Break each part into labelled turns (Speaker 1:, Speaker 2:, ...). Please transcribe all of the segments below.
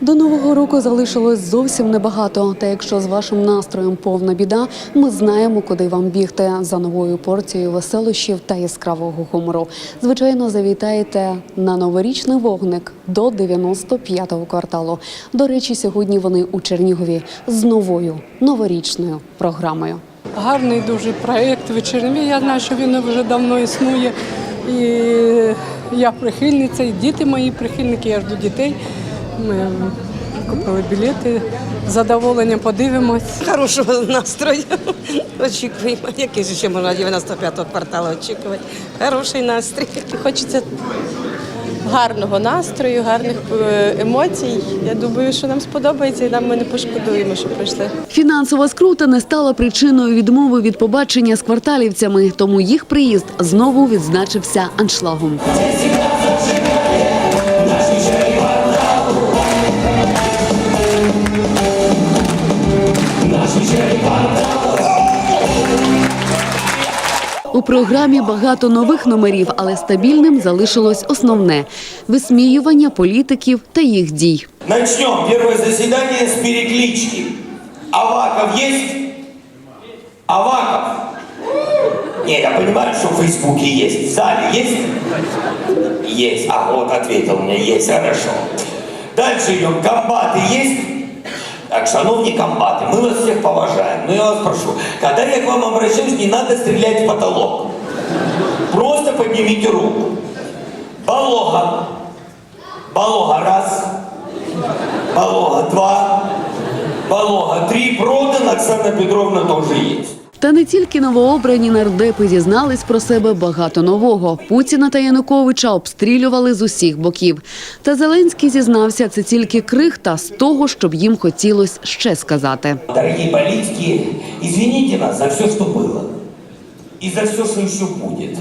Speaker 1: До нового року залишилось зовсім небагато. Та якщо з вашим настроєм повна біда, ми знаємо, куди вам бігти за новою порцією веселощів та яскравого гумору. Звичайно, завітайте на новорічний вогник до 95-го кварталу. До речі, сьогодні вони у Чернігові з новою новорічною програмою.
Speaker 2: Гарний дуже проєкт вечірній. Я знаю, що він вже давно існує. І я прихильниця, і діти мої прихильники, я жду дітей. Ми купили білети, з задоволенням подивимось.
Speaker 3: Хорошого настрою очікуємо. Який же ще можна 95-го кварталу очікувати? Хороший настрій.
Speaker 4: Хочеться гарного настрою, гарних е, емоцій. Я думаю, що нам сподобається і нам ми не пошкодуємо, що прийшли.
Speaker 1: Фінансова скрута не стала причиною відмови від побачення з кварталівцями, тому їх приїзд знову відзначився аншлагом. У програмі багато нових номерів, але стабільним залишилось основне висміювання політиків та їх дій.
Speaker 5: Начнем первое заседание с переклички. Аваков есть? Аваков? Не, я понимаю, что в Фейсбуке есть. В зале есть? Есть. А вот ответил мне, есть, хорошо. Дальше идем. Комбаты есть? Так, шановні комбаты, мы вас всех поважаем. Но я вас прошу, когда я к вам обращаюсь, не надо стрелять в потолок. Просто поднимите руку. Балога. Балога раз. Балога 2, Балога 3 продано, Оксана Петровна тоже есть.
Speaker 1: Та не тільки новообрані нардепи дізнались про себе багато нового. Путіна та Януковича обстрілювали з усіх боків. Та Зеленський зізнався, це тільки крихта з того, щоб їм хотілось ще сказати.
Speaker 5: Дорогие политики, извините нас за все, что было. И за все, что еще будет.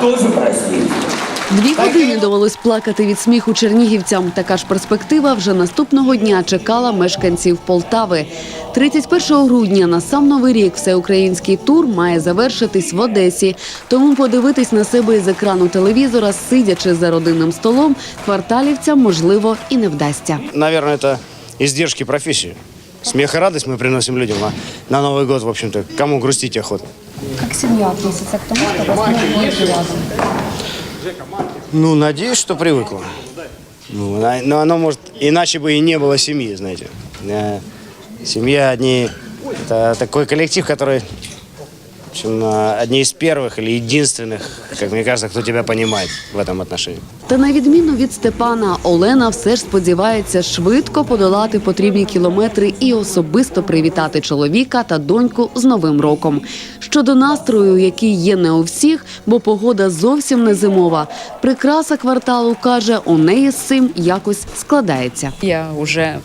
Speaker 5: Тоже простите.
Speaker 1: Дві години довелось плакати від сміху чернігівцям. Така ж перспектива вже наступного дня чекала мешканців Полтави. 31 грудня на сам новий рік всеукраїнський тур має завершитись в Одесі. Тому подивитись на себе із екрану телевізора, сидячи за родинним столом, кварталівцям можливо і не вдасться.
Speaker 6: Наверное, это издержки профессии. Смех и радость мы приносим людям, а на Новый год, в общем-то, кому грустить охота?
Speaker 7: Как семья относится к тому, что вас не привязаны?
Speaker 6: Ну, надеюсь, что привыкла. Ну, на- но оно, может, иначе бы и не было семьи, знаете. Э, Семья одни, это такой коллектив, который, в общем, э, одни из первых или единственных, как мне кажется, кто тебя понимает в этом отношении.
Speaker 1: Та на відміну від Степана, Олена все ж сподівається швидко подолати потрібні кілометри і особисто привітати чоловіка та доньку з Новим роком. Щодо настрою, який є не у всіх, бо погода зовсім не зимова. Прикраса кварталу каже, у неї з цим якось складається.
Speaker 8: Я уже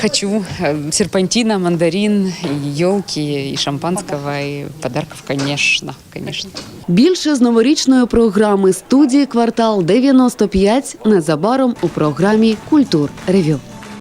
Speaker 8: хочу э, серпантина, мандарин, и елки, и шампанского, и подарков, конечно, конечно.
Speaker 1: Більше з новорічної програми студії квартал 95 незабаром у програмі Культур Ревю.